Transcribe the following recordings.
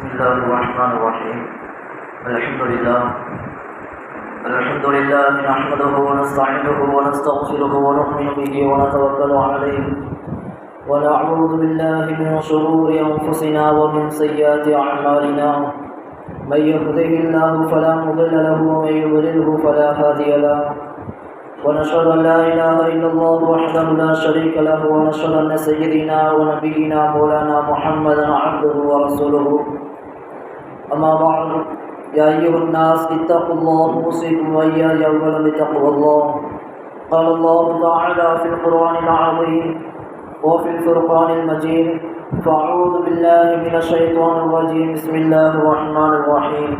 بسم الله الرحمن الرحيم. الحمد لله الحمد لله نحمده ونستعينه ونستغفره ونؤمن به ونتوكل عليه. ونعوذ بالله من شرور أنفسنا ومن سيئات أعمالنا. من يهده الله فلا مضل له ومن يضلله فلا هادي له. ونشهد أن لا إله إلا الله وحده لا شريك له. ونشهد أن سيدنا ونبينا مولانا محمدا عبده ورسوله. أما بعد يا أيها الناس اتقوا الله أوصيكم وإياي أولا بتقوى الله. قال الله تعالى في القرآن العظيم وفي الفرقان المجيد فأعوذ بالله من الشيطان الرجيم. بسم الله الرحمن الرحيم.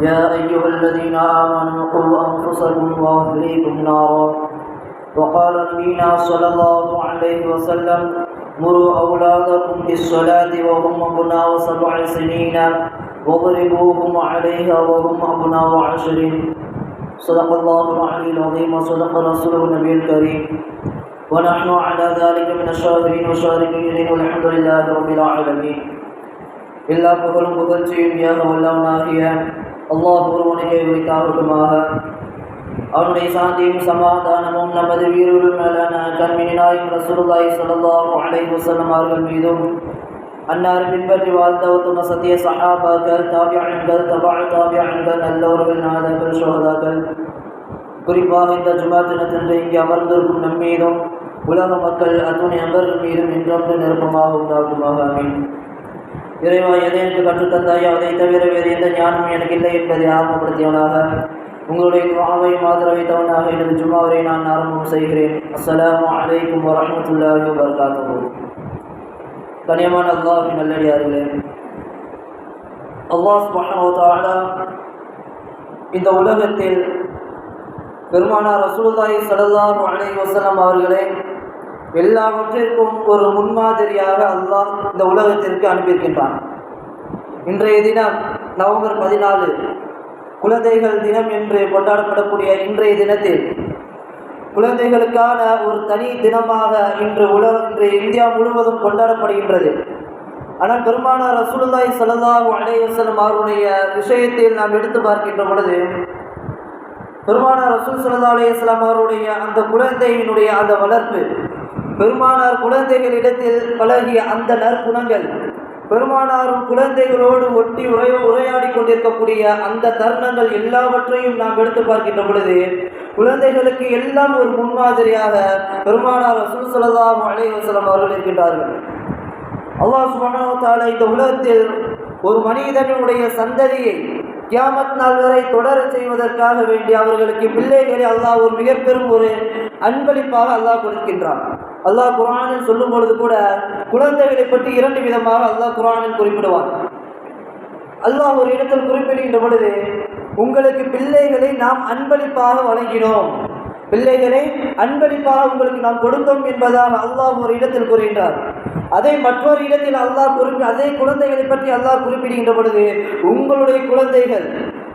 يا أيها الذين آمنوا قوا أنفسكم وأهليكم نارا. وقال نبينا صلى الله عليه وسلم مروا أولادكم بالصلاة وهم أبناء سبع سنين. واضربوهم عليها وهم أبناء عشر صدق الله العلي العظيم وصدق رسوله النبي الكريم ونحن على ذلك من الشاهدين والشاركين والحمد لله رب العالمين எல்லா புகழும் புகழ்ச்சியும் ஏக வல்லவனாகிய அல்லாஹ் ஒருவனுக்கே உரித்தாகட்டுமாக அவனுடைய சாந்தியும் சமாதானமும் நமது வீரர்கள் மேலான கண்மினி நாயும் ரசூலுல்லாஹி ஸல்லல்லாஹு அலைஹி வஸல்லம் அவர்கள் மீதும் அன்னார் பின்பற்றி வாழ்ந்த உத்தம சத்திய சகாபாக்கள் தாபியன்கள் தபா தாபியன்கள் நல்லவர்கள் நாதர்கள் சோதாக்கள் குறிப்பாக இந்த ஜுமா தினத்தன்று இங்கே அமர்ந்திருக்கும் நம்மீதும் உலக மக்கள் அத்துணை நபர்கள் மீதும் இன்றொன்று நெருக்கமாக உண்டாகுமாக. அமீன் இறைவா எதை எனக்கு கற்றுத்தந்தாயோ அதை தவிர வேறு எந்த ஞானமும் எனக்கு இல்லை என்பதை ஆரம்பப்படுத்தியவனாக உங்களுடைய துவாவை ஆதரவை தவனாக எனது ஜுமாவரை நான் ஆரம்பம் செய்கிறேன். அஸ்லாம் அலைக்கும் வரஹ்மத்துல்லாஹி வபரகாத்துஹு. கனியமான அல்லாஹின் நல்லடியார்களே. அல்லாஹ் சுப்ஹானஹு இந்த உலகத்தில் பெருமானார் ரசூலுல்லாஹி ஸல்லல்லாஹு அலைஹி வசலம் அவர்களை எல்லாவற்றிற்கும் ஒரு முன்மாதிரியாக அல்லாஹ் இந்த உலகத்திற்கு அனுப்பியிருக்கின்றான். இன்றைய தினம் நவம்பர் பதினாலு குழந்தைகள் தினம் என்று கொண்டாடப்படக்கூடிய இன்றைய தினத்தில் குழந்தைகளுக்கான ஒரு தனி தினமாக இன்று உலக இன்று இந்தியா முழுவதும் கொண்டாடப்படுகின்றது. ஆனால் பெருமானார் ரசூலுல்லாய் ஸல்லல்லாஹு அலைஹி அவருடைய விஷயத்தில் நாம் எடுத்து பார்க்கின்ற பொழுது பெருமானார் ரசூல் சல்லா அலையம் அவருடைய அந்த குழந்தையினுடைய அந்த வளர்ப்பு பெருமானார் குழந்தைகளிடத்தில் பழகிய அந்த நற்குணங்கள் பெருமானாரும் குழந்தைகளோடு ஒட்டி உரைய உரையாடி கொண்டிருக்கக்கூடிய அந்த தருணங்கள் எல்லாவற்றையும் நாம் எடுத்து பார்க்கின்ற பொழுது குழந்தைகளுக்கு எல்லாம் ஒரு முன்மாதிரியாக பெருமானார் ரசூல் சல்லாஹூ அலைவசலம் அவர்கள் இருக்கின்றார்கள். அல்லாஹ் சுபஹானஹு இந்த உலகத்தில் ஒரு மனிதனுடைய சந்ததியை கியாமத் நாள் வரை தொடர செய்வதற்காக வேண்டி அவர்களுக்கு பிள்ளைகளை அல்லாஹ் ஒரு மிக பெரும் ஒரு அன்பளிப்பாக அல்லாஹ் கொடுக்கின்றான். அல்லாஹ் குரானில் சொல்லும் பொழுது கூட குழந்தைகளை பற்றி இரண்டு விதமாக அல்லாஹ் குரானில் குறிப்பிடுவான். அல்லாஹ் ஒரு இடத்தில் குறிப்பிடுகின்ற பொழுது உங்களுக்கு பிள்ளைகளை நாம் அன்பளிப்பாக வழங்கினோம். பிள்ளைகளை அன்பளிப்பாக உங்களுக்கு நாம் கொடுத்தோம் என்பதாக அல்லாஹ் ஒரு இடத்தில் கூறுகின்றார். அதை மற்றொரு இடத்தில் அல்லாஹ் குறிப்பி அதே குழந்தைகளை பற்றி அல்லாஹ் குறிப்பிடுகின்ற பொழுது உங்களுடைய குழந்தைகள்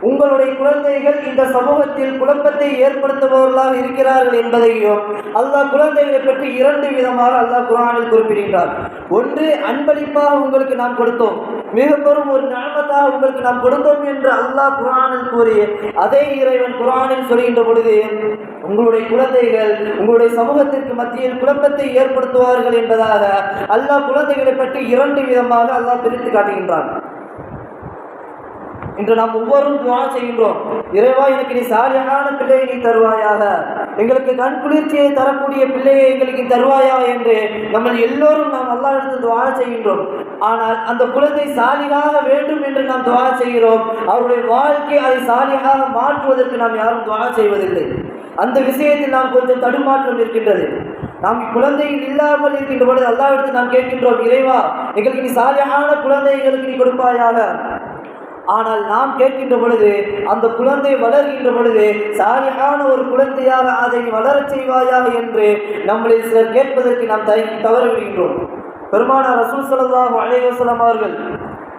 உங்களுடைய குழந்தைகள் இந்த சமூகத்தில் குழப்பத்தை ஏற்படுத்துபவர்களாக இருக்கிறார்கள் என்பதையும் அல்லாஹ் குழந்தைகளை பற்றி இரண்டு விதமாக அல்லாஹ் குரானில் குறிப்பிடுகின்றார். ஒன்று அன்பளிப்பாக உங்களுக்கு நாம் கொடுத்தோம். மிக பெரும் ஒரு ஞாபகத்தாக உங்களுக்கு நாம் கொடுத்தோம் என்று அல்லாஹ் குரானில் கூறி அதே இறைவன் குரானில் சொல்கின்ற பொழுது உங்களுடைய குழந்தைகள் உங்களுடைய சமூகத்திற்கு மத்தியில் குழப்பத்தை ஏற்படுத்துவார்கள் என்பதாக அல்லாஹ் குழந்தைகளை பற்றி இரண்டு விதமாக அல்லாஹ் பிரித்து காட்டுகின்றான். இன்று நாம் ஒவ்வொரும் துவா செய்கின்றோம். இறைவா எனக்கு நீ சாலியான பிள்ளையை நீ தருவாயாக. எங்களுக்கு கண் குளிர்ச்சியை தரக்கூடிய பிள்ளையை எங்களுக்கு தருவாயா என்று நம்ம எல்லோரும் நாம் அல்லா எடுத்து துவா செய்கின்றோம். ஆனால் அந்த குழந்தை சாலியாக வேண்டும் என்று நாம் துவா செய்கிறோம். அவருடைய வாழ்க்கை அதை சாலியாக மாற்றுவதற்கு நாம் யாரும் துவா செய்வதில்லை. அந்த விஷயத்தில் நாம் கொஞ்சம் தடுமாற்றம் இருக்கின்றது. நாம் குழந்தைகள் இல்லாமல் இருக்கின்ற பொழுது அல்லா எடுத்து நாம் கேட்கின்றோம் இறைவா எங்களுக்கு நீ சாலியான குழந்தைகளுக்கு நீ கொடுப்பாயாக. ஆனால் நாம் கேட்கின்ற பொழுது அந்த குழந்தை வளர்கின்ற பொழுது சாரியான ஒரு குழந்தையாக அதை வளரச் செய்வாயாக என்று நம்மளை சிலர் கேட்பதற்கு நாம் தவறிவிடுகின்றோம் தவற பெருமானார் ரசூல் சல்லாஹூ அலைவசலம் அவர்கள்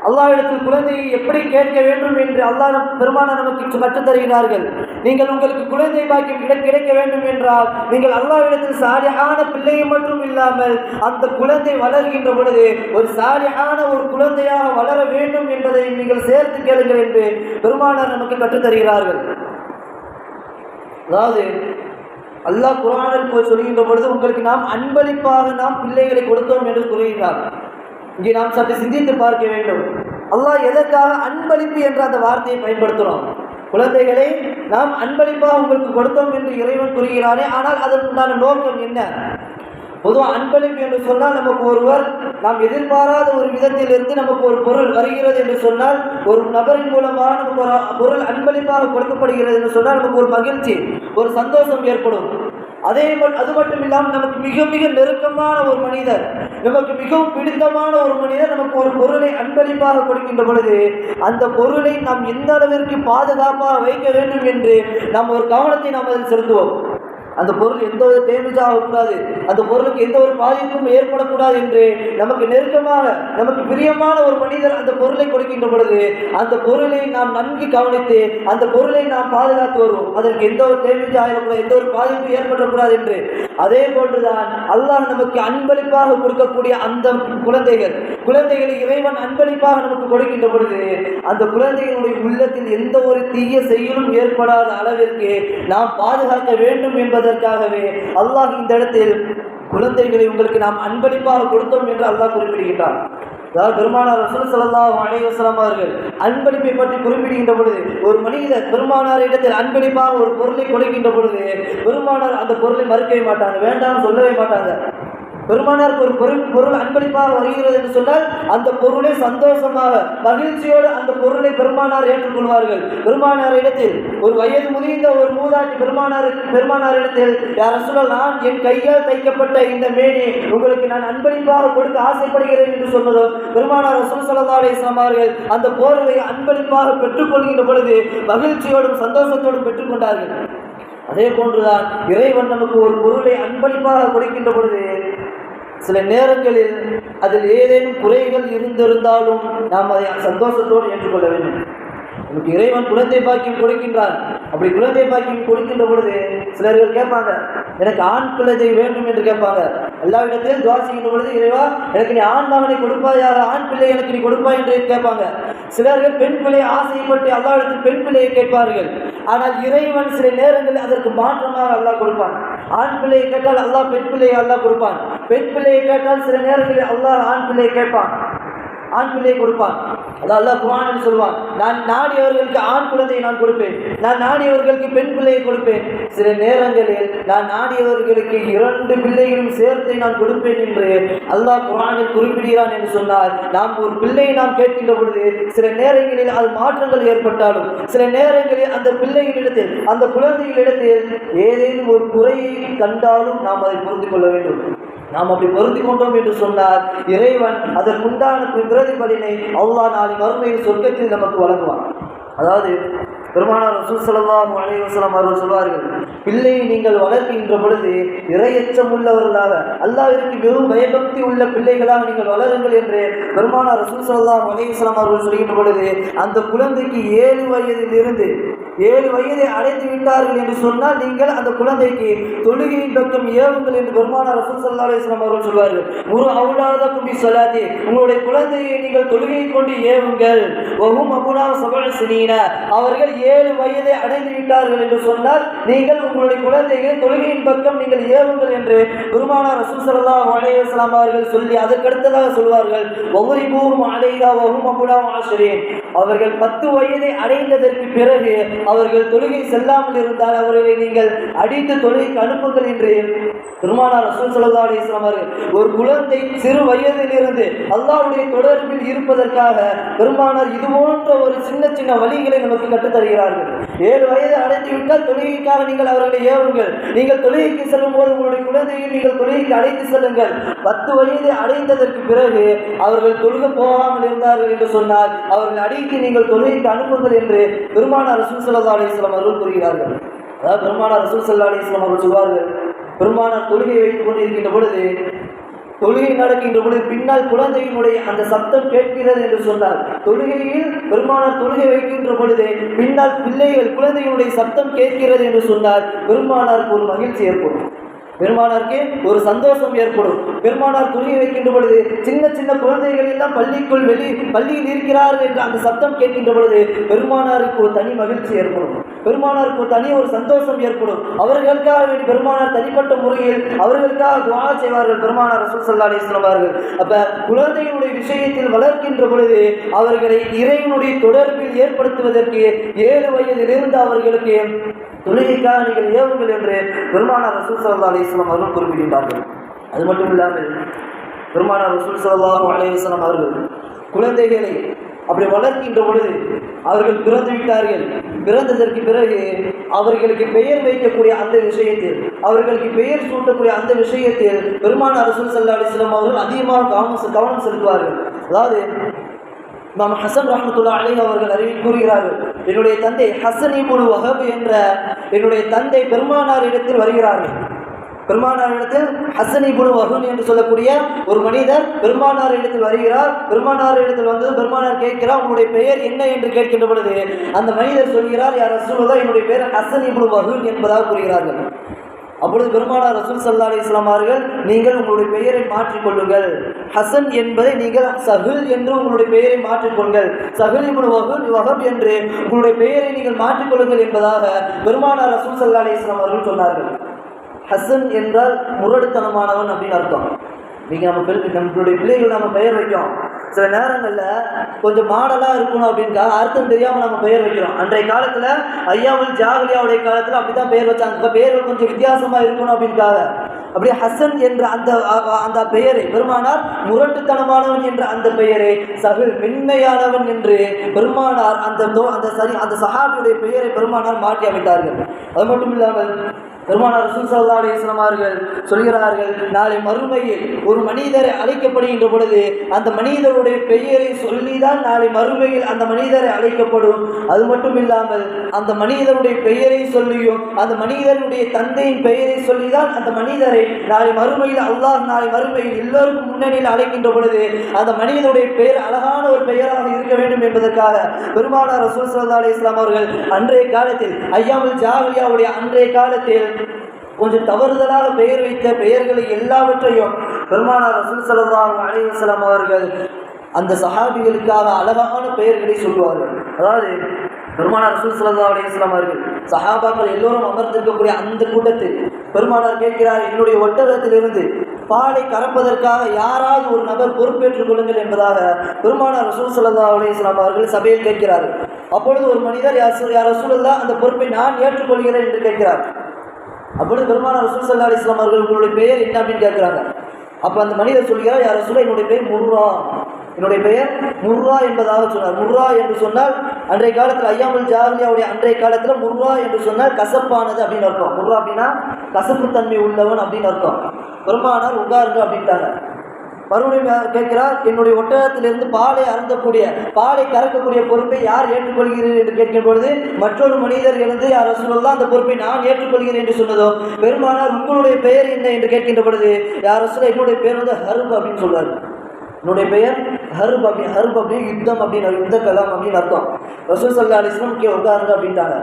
அல்லாவிடத்தில் குழந்தையை எப்படி கேட்க வேண்டும் என்று அல்லாஹ் நம் பெருமான நமக்கு கற்றுத் தருகிறார்கள் நீங்கள் உங்களுக்கு குழந்தை பாக்கியம் கிடைக்க வேண்டும் என்றால் நீங்கள் அல்லாவிடத்தில் சாரியான பிள்ளையை மட்டும் இல்லாமல் அந்த குழந்தை வளர்கின்ற பொழுது ஒரு சாரியான ஒரு குழந்தையாக வளர வேண்டும் என்பதை நீங்கள் சேர்த்து கேளுங்கள் என்று பெருமானார் நமக்கு கற்றுத் தருகிறார்கள் அதாவது அல்லாஹ் குரானில் போய் சொல்கின்ற பொழுது உங்களுக்கு நாம் அன்பளிப்பாக நாம் பிள்ளைகளை கொடுத்தோம் என்று கூறுகிறார். இங்கே நாம் சற்று சிந்தித்து பார்க்க வேண்டும். அல்லாஹ் எதற்காக அன்பளிப்பு என்ற அந்த வார்த்தையை பயன்படுத்துகிறோம் குழந்தைகளை நாம் அன்பளிப்பாக உங்களுக்கு கொடுத்தோம் என்று இறைவன் கூறுகிறானே ஆனால் அதற்குண்டான நோக்கம் என்ன? பொதுவாக அன்பளிப்பு என்று சொன்னால் நமக்கு ஒருவர் நாம் எதிர்பாராத ஒரு விதத்தில் இருந்து நமக்கு ஒரு பொருள் வருகிறது என்று சொன்னால் ஒரு நபரின் மூலமாக நமக்கு ஒரு பொருள் அன்பளிப்பாக கொடுக்கப்படுகிறது என்று சொன்னால் நமக்கு ஒரு மகிழ்ச்சி ஒரு சந்தோஷம் ஏற்படும். அதே அது மட்டும் இல்லாமல் நமக்கு மிக மிக நெருக்கமான ஒரு மனிதர் நமக்கு மிகவும் பிடித்தமான ஒரு மனிதர் நமக்கு ஒரு பொருளை அன்பளிப்பாக கொடுக்கின்ற பொழுது அந்த பொருளை நாம் எந்த அளவிற்கு பாதுகாப்பாக வைக்க வேண்டும் என்று நாம் ஒரு கவனத்தை நாம் அதில் செலுத்துவோம். அந்த பொருள் எந்த ஒரு டேமேஜ் ஆகக்கூடாது. அந்த பொருளுக்கு எந்த ஒரு பாதிப்பும் ஏற்படக்கூடாது என்று நமக்கு நெருக்கமான நமக்கு பிரியமான ஒரு மனிதர் அந்த பொருளை கொடுக்கின்ற பொழுது அந்த பொருளை நாம் நன்கு கவனித்து அந்த பொருளை நாம் பாதுகாத்து வருவோம். அதற்கு எந்த ஒரு டேமேஜ் ஆகிடக்கூடாது எந்த ஒரு பாதிப்பும் ஏற்படக்கூடாது என்று. அதே போன்றுதான் அல்லாஹ் நமக்கு அன்பளிப்பாக கொடுக்கக்கூடிய அந்த குழந்தைகள். குழந்தைகளை இறைவன் அன்பளிப்பாக நமக்கு கொடுக்கின்ற பொழுது அந்த குழந்தைகளுடைய உள்ளத்தில் எந்த ஒரு தீய செயலும் ஏற்படாத அளவிற்கு நாம் பாதுகாக்க வேண்டும் என்பதற்காகவே அல்லாஹ் இந்த இடத்தில் குழந்தைகளை உங்களுக்கு நாம் அன்பளிப்பாக கொடுத்தோம் என்று அல்லாஹ் குறிப்பிடுகின்றான். அதாவது பெருமானார் ரசூல் ஸல்லல்லாஹு அலைஹி அவர்கள் அன்பளிப்பை பற்றி குறிப்பிடுகின்ற பொழுது ஒரு மனிதர் பெருமானார் இடத்தில் அன்பளிப்பாக ஒரு பொருளை கொடுக்கின்ற பொழுது பெருமானார் அந்த பொருளை மறுக்கவே மாட்டாங்க வேண்டாம்னு சொல்லவே மாட்டாங்க. பெருமானாருக்கு ஒரு பொருள் பொருள் அன்பளிப்பாக வருகிறது என்று சொன்னால் அந்த பொருளை சந்தோஷமாக மகிழ்ச்சியோடு அந்த பொருளை பெருமானார் ஏற்றுக்கொள்வார்கள். பெருமானார் இடத்தில் ஒரு வயது முதிர்ந்த ஒரு மூதாட்டி பெருமானார் பெருமானார் இடத்தில் யார் சொல்லல் நான் என் கையால் தைக்கப்பட்ட இந்த மேனி உங்களுக்கு நான் அன்பளிப்பாக கொடுக்க ஆசைப்படுகிறேன் என்று சொன்னதோ பெருமானார் ரசூல் சொன்னார்கள் அவர்கள் அந்த போர்வை அன்பளிப்பாக பெற்றுக்கொள்கின்ற பொழுது மகிழ்ச்சியோடும் சந்தோஷத்தோடும் பெற்றுக்கொண்டார்கள். அதே போன்றுதான் இறைவன் நமக்கு ஒரு பொருளை அன்பளிப்பாக கொடுக்கின்ற பொழுது சில நேரங்களில் அதில் ஏதேனும் குறைகள் இருந்திருந்தாலும் நாம் அதை சந்தோஷத்தோடு ஏற்றுக்கொள்ள வேண்டும். நமக்கு இறைவன் குழந்தை பாக்கியம் கொடுக்கின்றான். அப்படி குழந்தை பாக்கியம் கொடுக்கின்ற பொழுது சிலர்கள் கேட்பாங்க எனக்கு ஆண் குழந்தை வேண்டும் என்று கேட்பாங்க. எல்லா இடத்திலும் துவா செய்கின்ற பொழுது இறைவா எனக்கு நீ ஆண் மகனை கொடுப்பாயாக ஆண் பிள்ளை எனக்கு நீ கொடுப்பாய் என்று கேட்பாங்க. சிலர்கள் பெண் பிள்ளை ஆசைப்பட்டு அல்லா இடத்தில் பெண் பிள்ளையை கேட்பார்கள். ஆனால் இறைவன் சில நேரங்களில் அதற்கு மாற்றமாக அல்லாஹ் கொடுப்பான். ஆண் பிள்ளையை கேட்டால் அல்லாஹ் பெண் பிள்ளையை அல்லாஹ் கொடுப்பான். பெண் பிள்ளையை கேட்டால் சில நேரங்களில் அல்லாஹ் ஆண் பிள்ளையை கேட்பான். ஆண் பிள்ளையை கொடுப்பான். அதான் அல்லாஹ் குர்ஆனில் சொல்வான் நான் நாடியவர்களுக்கு ஆண் குழந்தையை நான் கொடுப்பேன். நான் நாடியவர்களுக்கு பெண் பிள்ளையை கொடுப்பேன். சில நேரங்களில் நான் நாடியவர்களுக்கு இரண்டு பிள்ளைகளும் சேர்த்து நான் கொடுப்பேன் என்று அல்லாஹ் குர்ஆனில் குறிப்பிடுகிறான் என்று சொன்னால் நாம் ஒரு பிள்ளையை நாம் கேட்கின்ற பொழுது சில நேரங்களில் அது மாற்றங்கள் ஏற்பட்டாலும் சில நேரங்களில் அந்த பிள்ளைகளிடத்தில் அந்த குழந்தைகளிடத்தில் ஏதேனும் ஒரு குறையை கண்டாலும் நாம் அதை புரிந்து கொள்ள வேண்டும். நாம் அப்படி பொருந்தி கொண்டோம் என்று சொன்னார் இறைவன் அதற்குண்டான பிரதிபலினை அவ்வளோ நாளை மறுமையில் சொர்க்கத்தில் நமக்கு வழங்குவான். அதாவது பெருமானார் ரசூல் ஸல்லல்லாஹு அலைஹி அவர்கள் சொல்வார்கள் பிள்ளையை நீங்கள் வளர்க்கின்ற பொழுது இரையச்சம் உள்ளவர்களாக அல்லாவிற்கு வெறும் பயபக்தி உள்ள பிள்ளைகளாக நீங்கள் வளருங்கள் என்று பெருமானார் ரசூல் ஸல்லல்லாஹு அலைஹி அவர்கள் சொல்கின்ற பொழுது அந்த குழந்தைக்கு ஏழு வயதில் இருந்து ஏழு வயதை அடைந்து விட்டார்கள் என்று சொன்னால் நீங்கள் அந்த குழந்தைக்கு தொழுகையின் பக்கம் ஏவுங்கள் என்று பெருமானார் ரசூல் சல்லா அலிஸ்லாம் அவர்கள் சொல்வார்கள். ஒரு அவுலாத பி ஸலாத்தி உங்களுடைய குழந்தையை நீங்கள் தொழுகையை கொண்டு ஏவுங்கள். வஹும் அபுனா சபஅ சினீன அவர்கள் ஏழு வயதை அடைந்து விட்டார்கள் என்று சொன்னால் நீங்கள் உங்களுடைய குழந்தைகளை தொழுகையின் பக்கம் நீங்கள் ஏவுங்கள் என்று குருமானா ரசூல் ஸல்லல்லாஹு அலைஹி அவர்கள் சொல்லி அதற்கடுத்ததாக சொல்வார்கள் ஒவ்வொரு அலைஹா வஹும் அபுனா ஆசிரியன் அவர்கள் பத்து வயதை அடைந்ததற்கு பிறகு அவர்கள் தொழுகை செல்லாமல் இருந்தால் அவர்களை நீங்கள் அடித்து தொழுகைக்கு அனுப்புங்கள் என்று பெருமானார் ரசூல் ஸல்லல்லாஹு அலைஹி அவர்கள் ஒரு குழந்தை சிறு வயதிலிருந்து அல்லாவுடைய தொடர்பில் இருப்பதற்காக பெருமானார் இது போன்ற ஒரு சின்ன சின்ன வழிகளை நமக்கு கற்றுத் தருகிறார்கள் ஏழு வயது அடைந்து விட்டால் தொழுகைக்காக நீங்கள் அவர்களை ஏவுங்கள். நீங்கள் தொழுகைக்கு செல்லும் போது உங்களுடைய குழந்தையை நீங்கள் தொழுகைக்கு அழைத்து செல்லுங்கள். பத்து வயது அடைந்ததற்கு பிறகு அவர்கள் தொழுக போகாமல் இருந்தார்கள் என்று சொன்னால் அவர்கள் அடித்து நீங்கள் தொழுகைக்கு அனுப்புங்கள் என்று பெருமானார் ரசூல் சல்லா அலிஸ்லாம் அவர்கள் கூறுகிறார்கள். அதாவது பெருமானார் ரசூல் சல்லா அலிஸ்லாம் அவர்கள் சொல்வார்கள் பெருமானார் தொழுகை வைத்துக் கொண்டிருக்கின்ற பொழுது தொழுகை நடக்கின்ற பொழுது பின்னால் குழந்தையினுடைய அந்த சத்தம் கேட்கிறது என்று சொன்னார். தொழுகையில் பெருமானார் தொழுகை வைக்கின்ற பொழுது பின்னால் பிள்ளைகள் குழந்தையினுடைய சத்தம் கேட்கிறது என்று சொன்னார். பெருமானாருக்கு ஒரு மகிழ்ச்சி ஏற்படும். பெருமானாருக்கு ஒரு சந்தோஷம் ஏற்படும். பெருமானார் துணி வைக்கின்ற பொழுது சின்ன சின்ன குழந்தைகள் எல்லாம் பள்ளிக்குள் வெளி பள்ளியில் இருக்கிறார்கள் என்று அந்த சத்தம் கேட்கின்ற பொழுது பெருமானாருக்கு ஒரு தனி மகிழ்ச்சி ஏற்படும். பெருமானாருக்கு ஒரு தனி ஒரு சந்தோஷம் ஏற்படும். அவர்களுக்காக வேண்டி பெருமானார் தனிப்பட்ட முறையில் அவர்களுக்காக துவா செய்வார்கள் பெருமானார் ரசூல் சல்லா அலிஸ்லாம் அவர்கள். அப்ப குழந்தைகளுடைய விஷயத்தில் வளர்க்கின்ற பொழுது அவர்களை இறைவனுடைய தொடர்பில் ஏற்படுத்துவதற்கு ஏழு வயதிலிருந்து அவர்களுக்கு தொழுகைக்காக நீங்கள் ஏவுங்கள் என்று பெருமானார் ரசூல் சல்லா அலிஸ்லாம் அவர்கள் குறிப்பிடுகின்றார்கள். அது மட்டும் இல்லாமல் பெருமானார் ரசூல் சல்லாஹூ அலையம் அவர்கள் குழந்தைகளை அப்படி வளர்க்கின்ற பொழுது அவர்கள் பிறந்து விட்டார்கள். பிறந்ததற்கு பிறகு அவர்களுக்கு பெயர் வைக்கக்கூடிய அந்த விஷயத்தில் அவர்களுக்கு பெயர் சூட்டக்கூடிய அந்த விஷயத்தில் பெருமான அரசு சல்லா அலிஸ்லாம் அவர்கள் அதிகமாக கவனம் கவனம் செலுத்துவார்கள். அதாவது நாம் ஹசன் ரஹமத்துல்லா அலி அவர்கள் அறிவி கூறுகிறார்கள் என்னுடைய தந்தை ஹசன் இபுல் வஹப் என்ற என்னுடைய தந்தை பெருமானார் இடத்தில் வருகிறார்கள். பெருமானார் இடத்தில் ஹசன் இபுல் வஹுன் என்று சொல்லக்கூடிய ஒரு மனிதர் பெருமானார் இடத்தில் வருகிறார். பெருமானார் இடத்தில் வந்து பெருமானார் கேட்கிறார் உங்களுடைய பெயர் என்ன? என்று கேட்கின்ற பொழுது அந்த மனிதர் சொல்கிறார் யார் ரசூலுல்லா என்னுடைய பெயர் ஹசனி இபுல் வகுன் என்பதாக கூறுகிறார்கள். அப்பொழுது பெருமானார் ரசூல் சல்லா அலி இஸ்லாம் அவர்கள் நீங்கள் உங்களுடைய பெயரை மாற்றிக்கொள்ளுங்கள் ஹசன் என்பதை நீங்கள் சஹுல் என்று உங்களுடைய பெயரை மாற்றிக்கொள்ளுங்கள் சஹுல் இப்படி வகுல் வகப் என்று உங்களுடைய பெயரை நீங்கள் மாற்றிக்கொள்ளுங்கள் என்பதாக பெருமானார் ரசூல் சல்லா அலி இஸ்லாம் அவர்கள் சொன்னார்கள். ஹசன் என்றால் முரடுத்தனமானவன் அப்படின்னு அர்த்தம். நீங்கள் நம்ம பிள்ளை நம்மளுடைய பிள்ளைகள் நம்ம பெயர் வைக்கிறோம். சில நேரங்களில் கொஞ்சம் மாடலாக இருக்கணும் அப்படின்னுக்காக அர்த்தம் தெரியாமல் நம்ம பெயர் வைக்கிறோம். அன்றைய காலத்தில் ஐயாவுல் ஜாகலியாவுடைய காலத்தில் அப்படி தான் பெயர் வச்சாங்க. பெயர்கள் கொஞ்சம் வித்தியாசமாக இருக்கணும் அப்படின்னுக்காக அப்படியே ஹசன் என்ற அந்த அந்த பெயரை பெருமானார் முரட்டுத்தனமானவன் என்ற அந்த பெயரை சகில் மென்மையானவன் என்று பெருமானார் அந்த அந்த சரி அந்த சஹாபியுடைய பெயரை பெருமானார் மாற்றி அமைத்தார்கள். அது மட்டும் இல்லாமல் பெருமானார் ரசூல் சல்லா அலிஸ்லாம் அவர்கள் சொல்கிறார்கள் நாளை மறுமையில் ஒரு மனிதரை அழைக்கப்படுகின்ற பொழுது அந்த மனிதருடைய பெயரை சொல்லிதான் நாளை மறுமையில் அந்த மனிதரை அழைக்கப்படும். அது மட்டும் இல்லாமல் அந்த மனிதனுடைய பெயரை சொல்லியும் அந்த மனிதனுடைய தந்தையின் பெயரை சொல்லிதான் அந்த மனிதரை நாளை மறுமையில் அல்லாஹ் நாளை மறுமையில் எல்லோருக்கும் முன்னணியில் அழைக்கின்ற பொழுது அந்த மனிதனுடைய பெயர் அழகான ஒரு பெயராக இருக்க வேண்டும் என்பதற்காக பெருமானார் ரசூல் சல்லா அலி இஸ்லாம் அவர்கள் அன்றைய காலத்தில் ஐயாமல் ஜாவியாவுடைய அன்றைய காலத்தில் கொஞ்சம் தவறுதலாக பெயர் வைத்த பெயர்களை எல்லாவற்றையும் பெருமானார் ரசூல் சல்லாஹ் அலைவசலம் அவர்கள் அந்த சஹாபிகளுக்காக அழகான பெயர்களை சொல்லுவார்கள். அதாவது பெருமானார் ரசூல் சல்லா அலையம் அவர்கள் சஹாபாக்கள் எல்லோரும் அமர்ந்திருக்கக்கூடிய அந்த கூட்டத்தில் பெருமானார் கேட்கிறார் என்னுடைய ஒட்டகத்திலிருந்து பாலை கறப்பதற்காக யாராவது ஒரு நபர் பொறுப்பேற்றுக் கொள்ளுங்கள் என்பதாக பெருமானார் ரசூல் சல்லா அலையம் அவர்கள் சபையில் கேட்கிறார்கள். அப்பொழுது ஒரு மனிதர் யார் ரசூலல்லா அந்த பொறுப்பை நான் ஏற்றுக்கொள்கிறேன் என்று கேட்கிறார். அப்படின்னு பெருமான ரசூல் சல்லா அலிஸ்லாம் அவர்கள் உங்களுடைய பெயர் என்ன அப்படின்னு கேட்குறாங்க. அப்போ அந்த மனிதர் சொல்கிறார் யார் ரசூலா என்னுடைய பெயர் முர்ரா. என்னுடைய பெயர் முர்ரா என்பதாக சொன்னார். முர்ரா என்று சொன்னால் அன்றைய காலத்தில் ஐயாமல் ஜாவியாவுடைய அன்றைய காலத்தில் முர்ரா என்று சொன்னால் கசப்பானது அப்படின்னு அர்த்தம். முர்ரா அப்படின்னா கசப்புத்தன்மை உள்ளவன் அப்படின்னு அர்த்தம். பெருமானார் உட்காருங்க அப்படின்ட்டாங்க. மறுபடியும் கேட்கிறார் என்னுடைய ஒட்டகத்திலிருந்து பாலை அருந்தக்கூடிய பாலை கறக்கக்கூடிய பொறுப்பை யார் ஏற்றுக்கொள்கிறீர்கள் என்று கேட்கும் பொழுது மற்றொரு மனிதர் எழுந்து யார் சொல்லலாம் அந்த பொறுப்பை நான் ஏற்றுக்கொள்கிறேன் என்று சொன்னதோ பெருமானார் உங்களுடைய பெயர் என்ன? என்று கேட்கின்ற பொழுது யார் சொல்ல என்னுடைய பெயர் வந்து ஹருப் அப்படின்னு சொல்றாரு. என்னுடைய பெயர் ஹருப் அப்படி ஹருப் அப்படின்னு யுத்தம் அப்படின்னு யுத்த கலாம் அப்படின்னு அர்த்தம். ரசூல் சல்லா அலிஸ்லாம் கே உட்காருங்க அப்படின்ட்டாங்க.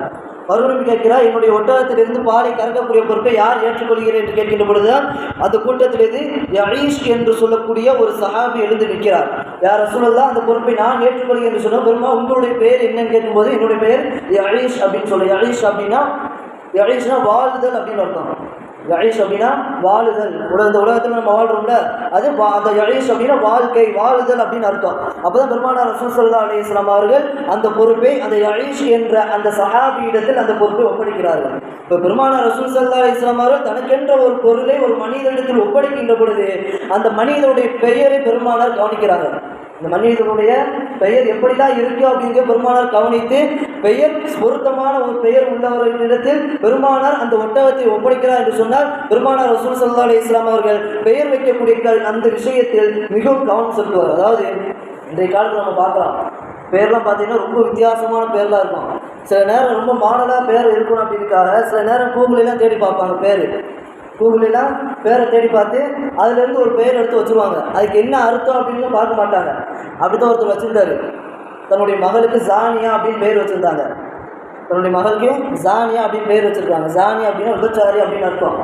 மறுபடியும் கேட்கிறார் என்னுடைய ஒட்டகத்திலிருந்து பாலை கறக்கக்கூடிய பொறுப்பை யார் ஏற்றுக்கொள்கிறேன் என்று கேட்கின்ற பொழுதுதான் அந்த கூட்டத்திலிருந்து யழீஷ் என்று சொல்லக்கூடிய ஒரு சஹாபி எழுந்து நிற்கிறார். யார் சொல்லலாம் அந்த பொறுப்பை நான் ஏற்றுக்கொள்கிறேன் என்று சொன்னால் பெருமா உங்களுடைய பெயர் என்னன்னு கேட்கும்போது என்னுடைய பெயர் யழீஷ் அப்படின்னு சொல்ல. யழீஷ் அப்படின்னா யழீஷ்னா வாழ்தல் அப்படின்னு அர்த்தம். யழீஷ் அப்படின்னா வாழுதல். உலக இந்த உலகத்தில் நம்ம வாழ்கிறோம்ல அது வா அந்த யழீஷ் அப்படின்னா வாழ்க்கை வாழுதல் அப்படின்னு அர்த்தம். அப்போதான் பெருமானார் ரசூல் சல்லா அலி இஸ்லாம் அவர்கள் அந்த பொறுப்பை அந்த யழீஷ் என்ற அந்த சஹாபியிடத்தில் அந்த பொறுப்பை ஒப்படைக்கிறார்கள். இப்போ பெருமானார் ரசூசல்லா அலி இஸ்லாம் அவர்கள் தனக்கென்ற ஒரு பொருளை ஒரு மனிதனிடத்தில் ஒப்படைக்கின்ற பொழுது அந்த மனிதனுடைய பெயரை பெருமானார் கவனிக்கிறாங்க இந்த மனிதனுடைய பெயர் எப்படிதான் இருக்கோ அப்படிங்கிற பெருமானார் கவனித்து பெயர் பொருத்தமான ஒரு பெயர் உள்ளவர்களிடத்தில் பெருமானார் அந்த ஒட்டகத்தை ஒப்படைக்கிறார் என்று சொன்னால் பெருமானார் ரசூல் சல்லா அலி இஸ்லாம் அவர்கள் பெயர் வைக்கக்கூடிய அந்த விஷயத்தில் மிகவும் கவனம் செலுத்துவார். அதாவது இன்றைய காலத்தில் நம்ம பார்க்கலாம். பேர்லாம் பார்த்தீங்கன்னா ரொம்ப வித்தியாசமான பேர்லாம் இருக்கும். சில நேரம் ரொம்ப மாடலாக பேர் இருக்கணும் அப்படின்னுக்காக சில நேரம் கூகுளெல்லாம் தேடி பார்ப்பாங்க பேர். கூகுளெலாம் பேரை தேடி பார்த்து அதுலேருந்து ஒரு பெயர் எடுத்து வச்சுருவாங்க. அதுக்கு என்ன அர்த்தம் அப்படின்னு பார்க்க மாட்டாங்க. அப்படி தான் ஒருத்தர் வச்சுருந்தார். தன்னுடைய மகளுக்கு ஜானியா அப்படின்னு பேர் வச்சுருந்தாங்க. தன்னுடைய மகளுக்கும் ஜானியா அப்படின்னு பேர் வச்சுருக்காங்க. ஜானியா அப்படின்னா விபச்சாரி அப்படின்னு அர்த்தம்.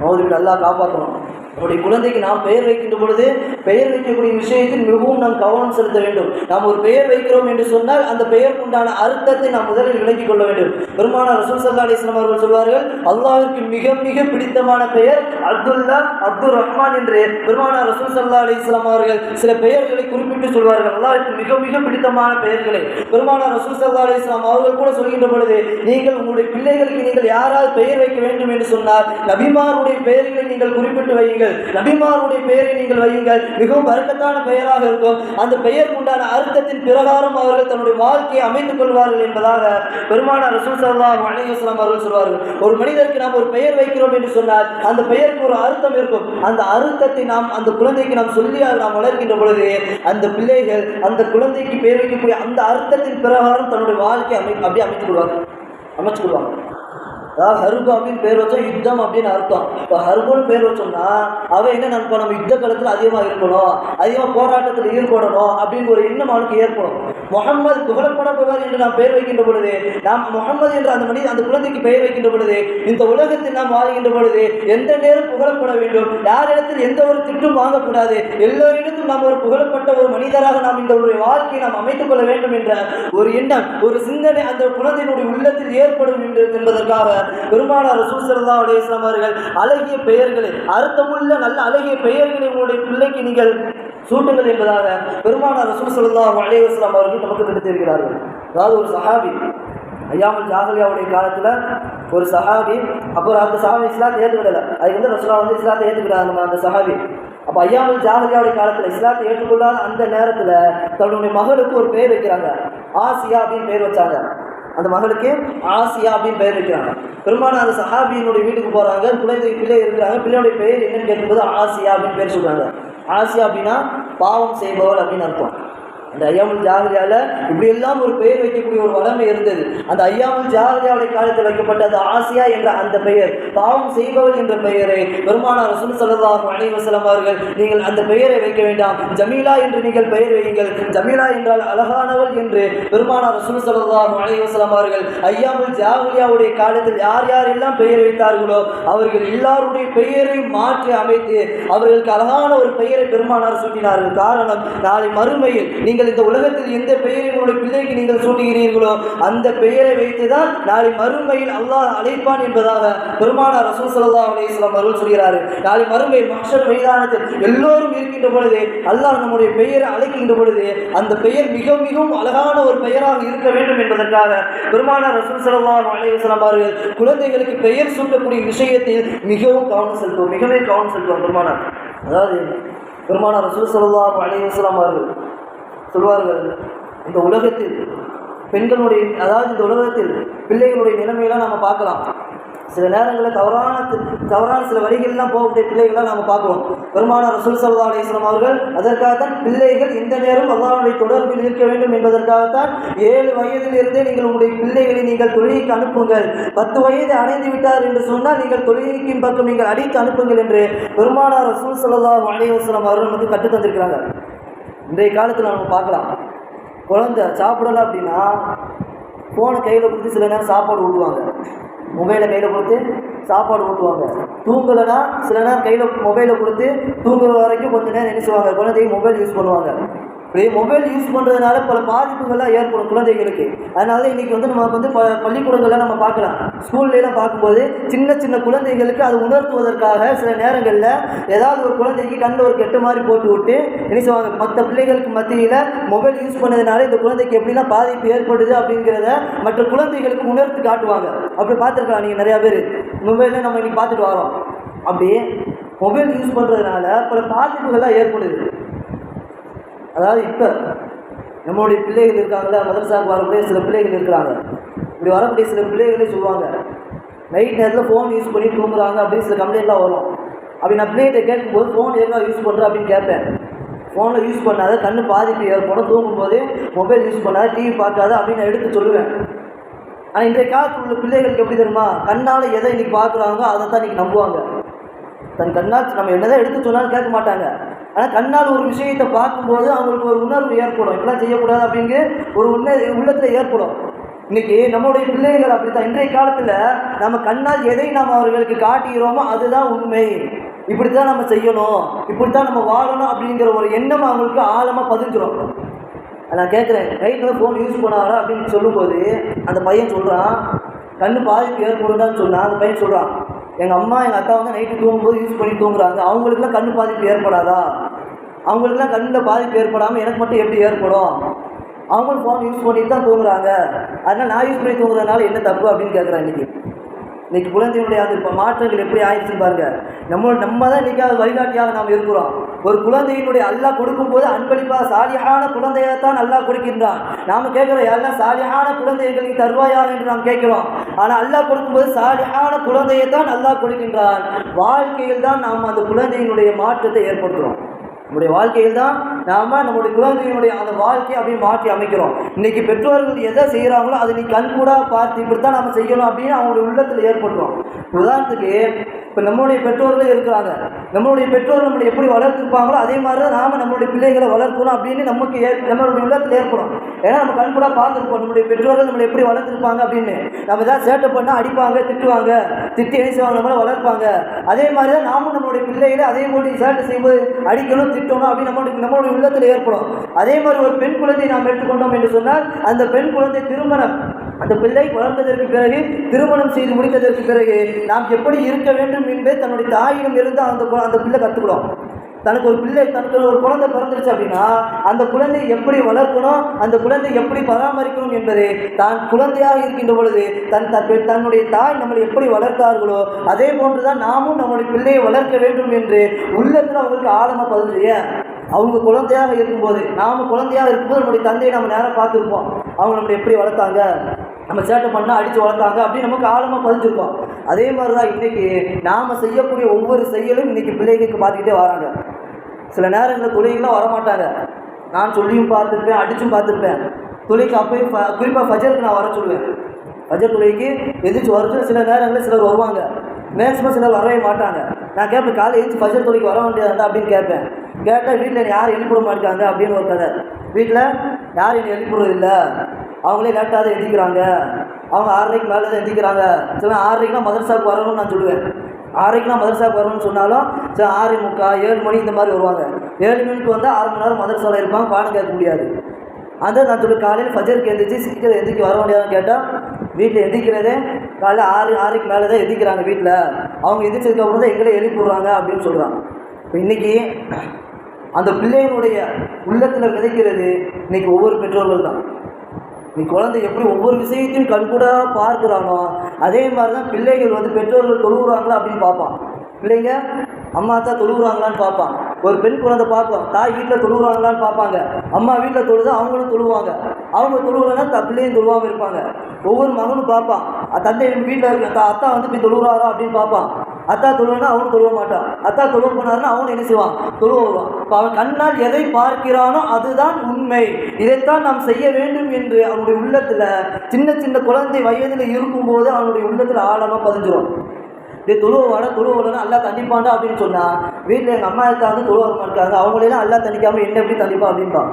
மௌதுக்கு நல்லா காப்பாற்றணும் நம்முடைய குழந்தைக்கு நாம் பெயர் வைக்கின்ற பொழுது பெயர் வைக்கக்கூடிய விஷயத்தில் மிகவும் நாம் கவனம் செலுத்த வேண்டும். நாம் ஒரு பெயர் வைக்கிறோம் என்று சொன்னால் அந்த பெயருக்கு உண்டான அர்த்தத்தை நாம் முதலில் விளங்கிக் கொள்ள வேண்டும். பெருமான ரசூல் சல்லா அலிஸ்லாம் அவர்கள் சொல்வார்கள் அல்லாவிற்கு மிக மிக பிடித்தமான பெயர் அப்துல்லா அப்துல் ரஹ்மான் என்று. பெருமான ரசூல் சல்லா அலிஸ்லாம் அவர்கள் சில பெயர்களை குறிப்பிட்டு சொல்வார்கள் அல்லாவிற்கு மிக மிக பிடித்தமான பெயர்களை. பெருமான ரசூல் சல்லா அலிஸ்லாம் அவர்கள் கூட சொல்கின்ற பொழுது நீங்கள் உங்களுடைய பிள்ளைகளுக்கு நீங்கள் யாராவது பெயர் வைக்க வேண்டும் என்று சொன்னால் நபிமாருடைய பெயர்களை நீங்கள் குறிப்பிட்டு வையுங்கள். நபிமாருடைய பெயரை நீங்கள் வையுங்கள். மிகவும் பறக்கத்தான பெயராக இருக்கும். அந்த பெயருக்கு உண்டான அர்த்தத்தின் பிரகாரம் அவர்கள் தன்னுடைய வாழ்க்கையை அமைத்துக் கொள்வார்கள் என்பதாக பெருமானார் ரசூல் சல்லாஹ் அலையுஸ்லாம் அவர்கள் சொல்வார்கள். ஒரு மனிதருக்கு நாம் ஒரு பெயர் வைக்கிறோம் என்று சொன்னால் அந்த பெயருக்கு ஒரு அர்த்தம் இருக்கும். அந்த அர்த்தத்தை நாம் அந்த குழந்தைக்கு நாம் சொல்லி நாம் வளர்க்கின்ற பொழுது அந்த பிள்ளைகள் அந்த குழந்தைக்கு பெயர் வைக்கக்கூடிய அந்த அர்த்தத்தின் பிரகாரம் தன்னுடைய வாழ்க்கையை அமை அப்படியே அமைத்துக் கொள்வாங்க அமைச்சு கொள்வாங்க அதாவது ஹருபு அப்படின்னு பேர் வச்சோம் யுத்தம் அப்படின்னு அர்த்தம். இப்போ ஹருபுன்னு பேர் வச்சோம்னா அவன் என்ன நினைப்போம் நம்ம யுத்த காலத்தில் அதிகமாக இருக்கணும் அதிகமாக போராட்டத்தில் ஈடுபடணும் அப்படின்னு ஒரு எண்ணம் அவனுக்கு ஏற்படும். முகம்மது புகழப்படப்படுவார் என்று நாம் பெயர் வைக்கின்ற பொழுது நாம் முகம்மது என்ற அந்த மனித அந்த குழந்தைக்கு பெயர் வைக்கின்ற பொழுது இந்த உலகத்தில் நாம் வாழ்கின்ற பொழுது எந்த நேரம் புகழப்பட வேண்டும்? யாரிடத்தில் எந்த ஒரு திட்டும் வாங்கக்கூடாது? எல்லோரிடத்தும் நாம் ஒரு புகழப்பட்ட ஒரு மனிதராக நாம் இந்த ஒரு வாழ்க்கையை நாம் அமைத்துக் கொள்ள வேண்டும் என்ற ஒரு எண்ணம் ஒரு சிந்தனை அந்த குழந்தையினுடைய உள்ளத்தில் ஏற்படும் என்று என்பதற்காக பெருமானார் சூசரதா ஸல்லல்லாஹு அவர்கள் அழகிய பெயர்களை அர்த்தமுள்ள நல்ல அழகிய பெயர்களை உங்களுடைய பிள்ளைக்கு நீங்கள் சூட்டுங்கள் என்பதாக பெருமானார் ரசூல் ஸல்லல்லாஹு அலைஹி அவர்கள் நமக்கு கண்டுத்திருக்கிறார்கள் அதாவது ஒரு சஹாபி ஐயாமல் ஜாகலியாவுடைய காலத்தில் ஒரு சஹாபி அப்புறம் அந்த சஹாபி இஸ்லாத்தை ஏற்றுக்கிடலை அதுக்கு வந்து ரசூலா வந்து இஸ்லாத்தை ஏற்றுக்கிறாங்க அந்த சஹாபி. அப்போ ஐயாமல் ஜாகலியாவுடைய காலத்தில் இஸ்லாத்தை ஏற்றுக்கொள்ளாத அந்த நேரத்தில் தன்னுடைய மகளுக்கு ஒரு பேர் வைக்கிறாங்க. ஆசியா அப்படின்னு பேர் வச்சாங்க. அந்த மகளுக்கு ஆசியா அப்படின்னு பெயர் வைக்கிறாங்க. பெரும்பாலும் அந்த சஹாபியினுடைய வீட்டுக்கு போகிறாங்க குழந்தை பிள்ளை இருக்கிறாங்க பிள்ளையுடைய பெயர் என்னன்னு கேட்கும்போது ஆசியா அப்படின்னு பேர் சொல்கிறாங்க ஆசியா அப்படின்னா பாவம் செய்பவள் அப்படின்னு அர்த்தம். அந்த ஐயாமுல் ஜாகரியால இப்படி எல்லாம் ஒரு பெயர் வைக்கக்கூடிய ஒரு வளமை இருந்தது. அந்த ஐயாமுல் ஜாகரியாவுடைய காலத்தில் வைக்கப்பட்ட அந்த ஆசியா என்ற அந்த பெயர் பாவம் செய்பவள் என்ற பெயரை பெருமானார் ரசூல் சல்லாஹ் அலைவசலம் அவர்கள் நீங்கள் அந்த பெயரை வைக்க வேண்டாம். ஜமீலா என்று நீங்கள் பெயர் வையுங்கள். ஜமீலா என்றால் அழகானவள் என்று பெருமானார் ரசூல் சல்லாஹ் அலைவசலம் அவர்கள் ஐயாமுல் ஜாகரியாவுடைய காலத்தில் யார் யாரெல்லாம் பெயர் வைத்தார்களோ அவர்கள் எல்லாருடைய பெயரை மாற்றி அமைத்து அவர்களுக்கு அழகான ஒரு பெயரை பெருமானார் சூட்டினார்கள். காரணம் நாளை மறுமையில் நீங்கள் இந்த உலகத்தில் எந்த பெயரை உங்களுடைய பிள்ளைக்கு நீங்கள் சூட்டுகிறீர்களோ அந்த பெயரை வைத்துதான் நாளை மறுமையில் அல்லாஹ் அழைப்பான் என்பதாக பெருமானார் ரசூல் சல்லா அலைஹி அருள் அவர்கள் சொல்கிறார்கள் நாளை மறுமையில் மஹ்ஷர் மைதானத்தில் எல்லோரும் இருக்கின்ற பொழுது அல்லாஹ் நம்முடைய பெயரை அழைக்கின்ற பொழுது அந்த பெயர் மிக மிகவும் அழகான ஒரு பெயராக இருக்க வேண்டும் என்பதற்காக பெருமானார் ரசூல் சல்லா அலைஹி அவர்கள் குழந்தைகளுக்கு பெயர் சூட்டக்கூடிய விஷயத்தில் மிகவும் கவனம் செலுத்துவோம். மிகவும் கவனம் செலுத்துவோம் பெருமானார். அதாவது பெருமானார் ரசூல் சல்லா அலைஹி அவர்கள் சொல்வார்கள் இந்த உலகத்தில் பெண்களுடைய அதாவது இந்த உலகத்தில் பிள்ளைகளுடைய நிலைமையெல்லாம் நம்ம பார்க்கலாம். சில நேரங்களில் தவறான தவறான சில வழிகள்லாம் போகக்கூடிய பிள்ளைகள்லாம் நம்ம பார்க்குறோம். பெருமானார் ரசூல் சல்லா அலிஸ்லாம் அவர்கள் அதற்காகத்தான் பிள்ளைகள் எந்த நேரம் அல்லாவுடைய தொடர்பில் இருக்க வேண்டும் என்பதற்காகத்தான் ஏழு வயதில் இருந்தே நீங்கள் உங்களுடைய பிள்ளைகளை நீங்கள் தொழுகைக்கு அனுப்புங்கள். பத்து வயது அடைந்து விட்டார் என்று சொன்னால் நீங்கள் தொழுகைக்கின் பக்கம் நீங்கள் அடித்து அனுப்புங்கள் என்று பெருமானார் ரசூல் சல்லா அலைஹி அவர்கள் நமக்கு கற்றுத்தந்திருக்கிறாங்க இன்றைய காலத்தில் நம்ம பார்க்கலாம். குழந்தை சாப்பிடலாம் அப்படின்னா ஃபோனை கையில் கொடுத்து சில நேரம் சாப்பாடு ஊட்டுவாங்க. மொபைலை கையில் கொடுத்து சாப்பாடு ஊட்டுவாங்க. தூங்கலைன்னா சில நேரம் கையில் மொபைலை கொடுத்து தூங்குற வரைக்கும் கொஞ்ச நேரம் என்ன செய்வாங்க? குழந்தைங்க மொபைல் யூஸ் பண்ணுவாங்க. இப்படி மொபைல் யூஸ் பண்ணுறதுனால பல பாதிப்புகள்லாம் ஏற்படும் குழந்தைகளுக்கு. அதனால இன்றைக்கி வந்து நம்ம வந்து ப பள்ளிக்கூடங்கள்லாம் நம்ம பார்க்கலாம். ஸ்கூல்லாம் பார்க்கும்போது சின்ன சின்ன குழந்தைகளுக்கு அது உணர்த்துவதற்காக சில நேரங்களில் ஏதாவது ஒரு குழந்தைக்கு கண்ணில் ஒரு கெட்ட மாதிரி போட்டு விட்டு என்ன செய்வாங்க மற்ற பிள்ளைகளுக்கு மத்தியில் மொபைல் யூஸ் பண்ணதுனால இந்த குழந்தைக்கு எப்படிலாம் பாதிப்பு ஏற்படுது அப்படிங்கிறத மற்ற குழந்தைகளுக்கு உணர்த்து காட்டுவாங்க. அப்படி பார்த்துருக்கலாம் நீங்கள் நிறையா பேர். மொபைலில் நம்ம இன்றைக்கி பார்த்துட்டு வரோம். அப்படி மொபைல் யூஸ் பண்ணுறதுனால பல பாதிப்புகள்லாம் ஏற்படுது. அதாவது இப்போ நம்மளுடைய பிள்ளைகள் இருக்காங்களா மதரசாவுக்கு வரக்கூடிய சில பிள்ளைகள் இருக்கிறாங்க. இப்படி வரக்கூடிய சில பிள்ளைகளே சொல்லுவாங்க. நைட் நேரத்தில் ஃபோன் யூஸ் பண்ணி தூங்குறாங்க அப்படின்னு சில கம்ப்ளைண்ட்லாம் வரும். அப்படி நான் பிள்ளைகிட்ட கேட்கும்போது ஃபோன் எதுக்காக யூஸ் பண்ணுறேன் அப்படின்னு கேட்பேன். ஃபோனில் யூஸ் பண்ணாத கண்ணு பாதிப்பு ஏற்படும். தூங்கும்போது மொபைல் யூஸ் பண்ணாத டிவி பார்க்காத அப்படின்னு நான் எடுத்து சொல்லுவேன். ஆனால் இன்றைய காலத்தில் உள்ள பிள்ளைகளுக்கு எப்படி தெரியுமா? கண்ணால் எதை இன்றைக்கி பார்க்குறாங்களோ அதை தான் இன்றைக்கி நம்புவாங்க. தன் கண்ணால் நம்ம என்னதான் எடுத்து சொன்னாலும் கேட்க மாட்டாங்க. ஆனால் கண்ணால் ஒரு விஷயத்தை பார்க்கும்போது அவங்களுக்கு ஒரு உணர்வு ஏற்படும். இப்படிலாம் செய்யக்கூடாது அப்படிங்கிற ஒரு உண உள்ளத்தில் ஏற்படும். இன்னைக்கு நம்மளுடைய பிள்ளைகள் அப்படித்தான். இன்றைய காலத்தில் நம்ம கண்ணால் எதை நாம் அவர்களுக்கு காட்டுகிறோமோ அதுதான் உண்மை. இப்படி தான் நம்ம செய்யணும். இப்படி தான் நம்ம வாழணும் அப்படிங்கிற ஒரு எண்ணம் அவங்களுக்கு ஆழமாக பதிஞ்சிரும். நான் கேட்குறேன் கைட்டில் ஃபோன் யூஸ் பண்ணாரா அப்படின்னு சொல்லும்போது அந்த பையன் சொல்கிறான் கண் பாதிப்பு ஏற்படுதான்னு சொன்னான் அந்த பையன் சொல்கிறான் எங்கள் அம்மா எங்கள் அக்கா வந்து நைட்டு தூங்கும்போது யூஸ் பண்ணி தூங்குறாங்க. அவங்களுக்குலாம் கண் பாதிப்பு ஏற்படாதா? அவங்களுக்குலாம் கண்ணில் பாதிப்பு ஏற்படாமல் எனக்கு மட்டும் எப்படி ஏற்படும்? அவங்களும் ஃபோன் யூஸ் பண்ணிட்டு தான் தூங்குறாங்க. அதனால் நான் யூஸ் பண்ணி தூங்குறதுனால என்ன தப்பு அப்படின்னு கேட்குறேன் இன்றைக்கி இன்னைக்கு குழந்தைகளுடைய அது இப்போ மாற்றங்கள் எப்படி ஆயிடுச்சுன்னு பாருங்க. நம்ம நம்ம தான் இன்னைக்கு அது வழிகாட்டியாக நாம் இருக்கிறோம். ஒரு குழந்தையினுடைய அல்லாஹ் கொடுக்கும்போது அன்பளிப்பாக சாலியான குழந்தையைத்தான் அல்லாஹ் கொடுக்கின்றான். நாம் கேட்குறோம் எல்லாம் சாலியான குழந்தைகளுக்கு தருவாயா என்று நாம் கேட்கிறோம். ஆனால் அல்லாஹ் கொடுக்கும்போது சாலியான குழந்தையை தான் அல்லாஹ் கொடுக்கின்றான். வாழ்க்கையில் தான் நாம் அந்த குழந்தையினுடைய மாற்றத்தை ஏற்படுத்துகிறோம் நம்முடைய வாழ்க்கையில் தான் நாம் நம்முடைய குழந்தையினுடைய அந்த வாழ்க்கையை அப்படியே மாற்றி அமைக்கிறோம். இன்றைக்கி பெற்றோர்கள் எதை செய்கிறாங்களோ அதை நீ கண்கூடா பார்த்து இப்படி தான் நம்ம செய்யணும் அப்படின்னு அவங்களுடைய உள்ளத்தில் ஏற்படுறோம் உதாரணத்துக்கு இப்போ நம்மளுடைய பெற்றோர்களே இருக்கிறாங்க. நம்மளுடைய பெற்றோர்கள் நம்மளை எப்படி வளர்த்துருப்பாங்களோ அதே மாதிரி தான் நாம நம்மளுடைய பிள்ளைகளை வளர்க்கணும் அப்படின்னு நமக்கு ஏ நம்மளுடைய உள்ளத்தில் ஏற்படும். ஏன்னா நம்ம கண்கூடா பார்த்துருப்போம். நம்மளுடைய பெற்றோர்கள் நம்மளை எப்படி வளர்த்துருப்பாங்க அப்படின்னு. நம்ம ஏதாவது சேட்டை பண்ணால் அடிப்பாங்க திட்டுவாங்க. திட்டி என்ன செய்வாங்க? நம்மளை வளர்ப்பாங்க. அதே மாதிரி தான் நாமும் நம்மளுடைய பிள்ளைகளை அதே போட்டு சேட்டை செய்யும்போது அடிக்கணும் திட்டணும் அப்படின்னு நம்மளுடைய நம்மளுடைய உள்ளத்தில் ஏற்படும். அதே மாதிரி ஒரு பெண் குழந்தையை நாம் எடுத்துக்கொண்டோம் என்று சொன்னால் அந்த பெண் குழந்தை திருமணம் அந்த பிள்ளை வளர்ந்ததற்கு பிறகு திருமணம் செய்து முடித்ததற்கு பிறகு நாம் எப்படி இருக்க வேண்டும் என்பதை தன்னுடைய தாயிடம் இருந்து அந்த அந்த பிள்ளை கற்றுக்கிறோம் தனக்கு ஒரு பிள்ளை தனக்கு ஒரு குழந்தை பிறந்துருச்சு அப்படின்னா அந்த குழந்தை எப்படி வளர்க்கணும் அந்த குழந்தை எப்படி பராமரிக்கணும் என்பது தான் குழந்தையாக இருக்கின்ற பொழுது தன் த- தன்னுடைய தாய் நம்மளை எப்படி வளர்த்தார்களோ அதே போன்று தான் நாமும் நம்முடைய பிள்ளையை வளர்க்க வேண்டும் என்று உள்ளத்தில் அவங்களுக்கு ஆழமாக பதிஞ்சு அவங்க குழந்தையாக இருக்கும்போது நாம் குழந்தையாக இருக்கும்போது நம்முடைய தந்தையை நம்ம நேரம் பார்த்துருப்போம். அவங்க நம்மளை எப்படி வளர்த்தாங்க? நம்ம சேட்டை பண்ணால் அடித்து வளர்த்தாங்க அப்படின்னு நமக்கு ஆழமாக பதிஞ்சிருக்கோம். அதே மாதிரி தான் இன்றைக்கி நாம் செய்யக்கூடிய ஒவ்வொரு செயலும் இன்றைக்கி பிள்ளைகளுக்கு பார்த்துக்கிட்டே வராங்க. சில நேரங்களில் தொழிலாம் வரமாட்டாங்க. நான் சொல்லியும் பார்த்துருப்பேன் அடித்தும் பார்த்துருப்பேன். தொழிலுக்கு அப்போயும் ஃப- குறிப்பாக ஃபஜருக்கு நான் வர சொல்லுவேன். ஃபஜர் தொழிலுக்கு எதிர்த்து வரச்சு சில நேரங்களில் சிலர் வருவாங்க. மேக்ஸிமம் சிலர் வரவே மாட்டாங்க. நான் கேட்பேன் காலை எழுந்து ஃபஜர் தொழிலுக்கு வர வேண்டியதாண்டா அப்படின்னு கேட்பேன் கேட்டால் வீட்டில் யார் எழுப்பிட மாட்டாங்க அப்படின்னு ஒரு கதை. வீட்டில் யார் என்னை எழுப்பிடுறது இல்லை. அவங்களே லேட்டாக தான் எழுதிக்கிறாங்க. அவங்க ஆறரைக்கு மேலே தான் எந்திக்கிறாங்க சில ஆறரைக்குலாம் மதரசாவுக்கு வரணும்னு நான் சொல்லுவேன். ஆறரைக்குலாம் மதரசாவுக்கு வரணும்னு சொன்னாலும் சரி ஆறு முக்கால் ஏழு மணி இந்த மாதிரி வருவாங்க. ஏழு மணிக்கு வந்து ஆறு மணி நேரம் மதரசாவில் இருப்பாங்க பாடம் கேட்க முடியாது. அந்த நான் சொல்லி காலையில் ஃபஜருக்கு எழுந்திரிச்சு சீக்கிரம் எந்திரிக்க வர முடியாதுன்னு கேட்டால் வீட்டில் எந்திரிக்கிறதே காலையில் ஆறு ஆறுக்கு மேலே தான் எந்திரிக்கிறாங்க வீட்டில். அவங்க எந்திரிச்சதுக்கப்புறம் தான் எங்களை எழுப்பிடுறாங்க அப்படின்னு சொல்கிறாங்க இப்போ இன்றைக்கி அந்த பிள்ளைகளுடைய உள்ளத்தில் விதைக்கிறது இன்றைக்கி ஒவ்வொரு பெற்றோர்கள் தான். நீ குழந்தை எப்படி ஒவ்வொரு விஷயத்தையும் கண்கூடாக பார்க்குறானோ அதே மாதிரி தான் பிள்ளைகள் வந்து பெற்றோர்கள் தொழுகிறாங்களா அப்படின்னு பார்ப்பான். பிள்ளைங்க அம்மா தான் தொழுகிறாங்களான்னு பார்ப்பான் ஒரு பெண் குழந்தை பார்ப்போம் தாய் வீட்டில் தொழுகிறாங்களான்னு பார்ப்பாங்க. அம்மா வீட்டில் தொழுது அவங்களும் தொழுவாங்க. அவங்க தொழுவுலன்னா த பிள்ளையும் தொழுவாமல் இருப்பாங்க. ஒவ்வொரு மகனும் பார்ப்பான் தந்தை வீட்டில் இருக்க அத்தா வந்து இப்படி தொழுகிறாரா அப்படின்னு பார்ப்பான். அத்தா தொழுவனா அவனும் தொழுவ மாட்டான். அத்தா தொழுவ போனாருன்னா அவனும் என்ன செய்வான்? தொழுவ வருவான். இப்போ அவன் கண்ணால் எதை பார்க்கிறானோ அதுதான் உண்மை. இதைத்தான் நாம் செய்ய வேண்டும் என்று அவனுடைய உள்ளத்தில் சின்ன சின்ன குழந்தை வயதில் இருக்கும்போது அவனுடைய உள்ளத்தில் ஆழமாக பதிஞ்சிரும். இது தொழுவ வாட தொழுவ அல்லா தண்டிப்பாண்டா அப்படின்னு சொன்னால் வீட்டில் எங்கள் அம்மா இருக்காங்க வந்து இருக்காங்க அவங்களெல்லாம் அல்லா தண்டிக்காமல் என்ன எப்படி தண்டிப்பா அப்படின்பான்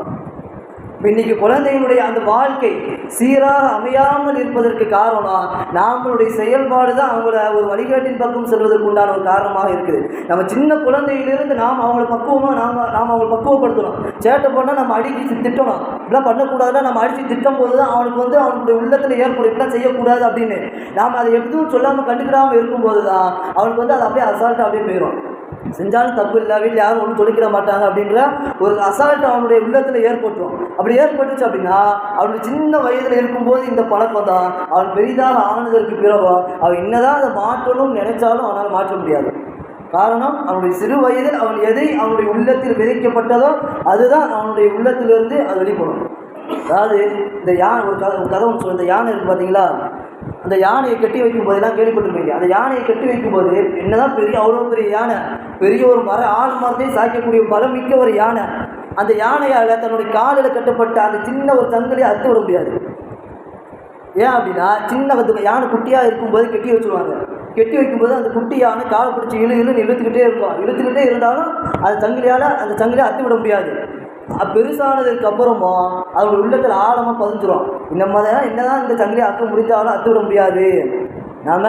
இன்னைக்கு குழந்தைகளுடைய அந்த வாழ்க்கை சீராக அமையாமல் இருப்பதற்கு காரணம் நாமளுடைய செயல்பாடு தான் அவங்கள ஒரு வழிகாட்டின் பக்கம் செல்வதற்கு உண்டான ஒரு காரணமாக இருக்குது. நம்ம சின்ன குழந்தையிலிருந்து நாம் அவங்கள பக்குவமாக நாம் நாம் அவங்களை பக்குவப்படுத்தணும். சேட்டை பண்ணால் நம்ம அடிச்சு திட்டணும். இப்படிலாம் பண்ணக்கூடாதுன்னா நம்ம அடித்து திட்டும் போது தான் அவனுக்கு வந்து அவனுடைய உள்ளத்தில் ஏற்படும். இப்படிலாம் செய்யக்கூடாது அப்படின்னு. நாம் அதை எதுவும் சொல்லாமல் கண்டுக்கிடாமல் இருக்கும்போது தான் அவனுக்கு வந்து அது அப்படியே அசால்ட்டாக அப்படியே போயிடும் செஞ்சாலும் தப்பு இல்லை வீட்டில் யாரும் ஒன்றும் சொல்லிக்கிட மாட்டாங்க அப்படின்ற ஒரு அசால்ட் அவனுடைய உள்ளத்தில் ஏற்பட்டுரும். அப்படி ஏற்பட்டுச்சு அப்படின்னா அவனுடைய சின்ன வயதில் இருக்கும்போது இந்த பழக்கம் தான். அவன் பெரிதாக ஆனதற்கு பிறகு அவன் என்னதான் அதை மாற்றணும்னு நினைச்சாலும் அவனால் மாற்ற முடியாது. காரணம் அவனுடைய சிறு வயதில் அவன் எதை அவனுடைய உள்ளத்தில் விதைக்கப்பட்டதோ அதுதான் அவனுடைய உள்ளத்திலிருந்து அது வெளிப்படும். அதாவது இந்த யானை ஒரு கதை ஒரு கதை ஒன்று சொல்லு. இந்த யானை இருக்குது பார்த்தீங்களா? அந்த யானையை கட்டி வைக்கும் போதெல்லாம் கேள்விப்பட்டிருப்பீங்க. அந்த யானையை கட்டி வைக்கும்போது என்னதான் பெரிய அவ்வளோ பெரிய யானை பெரிய ஒரு மர ஆள் மரத்தையும் சாய்க்கக்கூடிய பலம் மிக்க ஒரு யானை. அந்த யானையால் தன்னுடைய காலில் கட்டப்பட்ட அந்த சின்ன ஒரு சங்கிலியை அறுத்து விட முடியாது. ஏன் அப்படின்னா சின்ன வந்து யானை குட்டியாக இருக்கும்போது கெட்டி வச்சுருவாங்க. கெட்டி வைக்கும்போது அந்த குட்டி யானை காலை பிடிச்சி இழு இழுன்னு இழுத்துக்கிட்டே இருக்கும். இழுத்துக்கிட்டே இருந்தாலும் அந்த சங்கிலியால் அந்த சங்கிலியை அறுத்து விட முடியாது. பெருசானதுக்கு அப்புறமும் அவங்க உள்ளத்தில் ஆழமாக பதிஞ்சிரும். இந்த மாதிரி என்னதான் இந்த சங்கிலியை அக்க முடிஞ்சாலும் அத்து விட முடியாது. நாம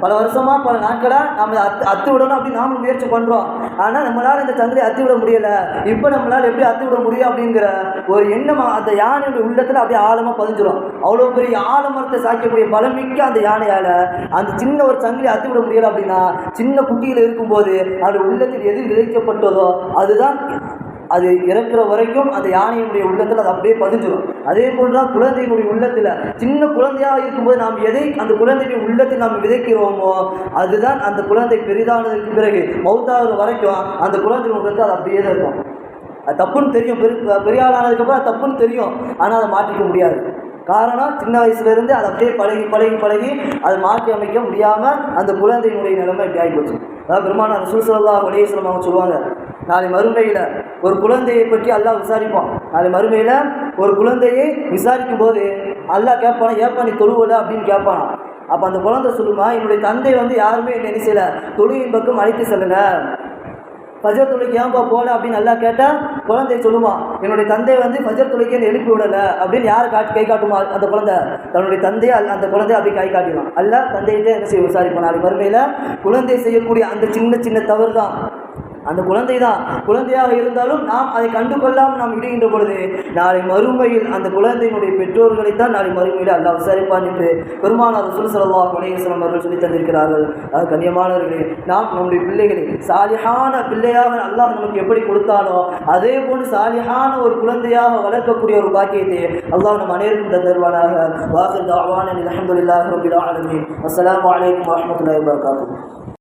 பல வருஷமா பல நாட்களாக நம்ம அத்து அத்து விடணும் அப்படின்னு நாமளும் முயற்சி பண்ணுறோம் ஆனால் நம்மளால் இந்த சந்திரை அத்து விட முடியலை. இப்போ நம்மளால் எப்படி அத்து விட முடியும் அப்படிங்கிற ஒரு எண்ணம் அந்த யானையுடைய உள்ளத்தில் அப்படியே ஆழமாக பதிஞ்சிடும் அவ்வளோ பெரிய ஆழமரத்தை சாய்க்கக்கூடிய பலமிக்க அந்த யானையால் அந்த சின்ன ஒரு சங்கிலி அத்து விட முடியலை அப்படின்னா சின்ன குட்டியில் இருக்கும்போது அது உள்ளத்தில் எது விதைக்கப்பட்டதோ அதுதான் அது இறக்குற வரைக்கும் அந்த யானையினுடைய உள்ளத்தில் அது அப்படியே பதிஞ்சிடும் அதே போன்றுதான் குழந்தையினுடைய உள்ளத்தில் சின்ன குழந்தையாக இருக்கும்போது நாம் எதை அந்த குழந்தையின் உள்ளத்தில் நாம் விதைக்கிறோமோ அதுதான் அந்த குழந்தை பெரிதானதுக்கு பிறகு மௌத்தாகிற வரைக்கும் அந்த குழந்தை உள்ளத்தில் அது அப்படியே தான் இருக்கும். அது தப்புன்னு தெரியும். பெரு பெரிய ஆள் ஆனதுக்கப்புறம் தப்புன்னு தெரியும். ஆனால் அதை மாற்றிக்க முடியாது. காரணம் சின்ன வயசுலேருந்து அதை அப்படியே பழகி பழகி பழகி அதை மாற்றி அமைக்க முடியாமல் அந்த குழந்தையினுடைய நிலைமை இப்படி ஆகிப்போச்சு அதாவது பெருமானார் ரசூசல்லா வலேஸ்வரம் அவங்க சொல்லுவாங்க நாளை மறுமையில் ஒரு குழந்தையை பற்றி அல்லா விசாரிப்பான். நாளை மறுமையில் ஒரு குழந்தையை விசாரிக்கும் போது அல்லா கேட்பானா ஏப்பா நீ தொழுவலை? அப்படின்னு கேட்பானா. அப்போ அந்த குழந்தை சொல்லுமா என்னுடைய தந்தை வந்து யாருமே என்ன செய்யலை? தொழுகின் தொழுவின் பக்கம் அழைத்து செல்லலை. ஃபஜர் தொழுக்கு ஏன்பா போகல அப்படின்னு நல்லா கேட்டால் குழந்தை சொல்லுவான் என்னுடைய தந்தை வந்து ஃபஜர் தொழுக்கேன்னு எழுப்பி விடலை அப்படின்னு யார் காட்டி கை காட்டுமா அந்த குழந்தை? தன்னுடைய தந்தையை அல்ல அந்த குழந்தைய அப்படி கை காட்டிடுவான். அல்ல தந்தையிட்டே என்ன செய்ய விசாரிப்பான். நாளைக்கு மறுமையில் குழந்தை செய்யக்கூடிய அந்த சின்ன சின்ன தவறு தான் அந்த குழந்தை தான் குழந்தையாக இருந்தாலும் நாம் அதை கண்டு கொள்ளாமல் நாம் விடுகின்ற பொழுது நாளை மறுமையில் அந்த குழந்தையினுடைய பெற்றோர்களை தான் நாளை மறுமையில் அல்லா விசாரிப்பான் என்று பெருமானார் ரசூல் ஸல்லல்லாஹு அலைஹி அவர்கள் சொல்லி தந்திருக்கிறார்கள். அது கண்ணியமானவர்களே நாம் நம்முடைய பிள்ளைகளை சாலிஹான பிள்ளையாக அல்லாஹ் நமக்கு எப்படி கொடுத்தானோ அதே போன்று சாலிஹான ஒரு குழந்தையாக வளர்க்கக்கூடிய ஒரு பாக்கியத்தை அல்லாஹ் நம் அனைவருக்கும் தந்தருவானாக. வாசல் தாவான அல்ஹம்துலில்லாஹி ரப்பில் ஆலமின். அஸ்லாம் வலைக்கம் வரமத்துல வரகாத்து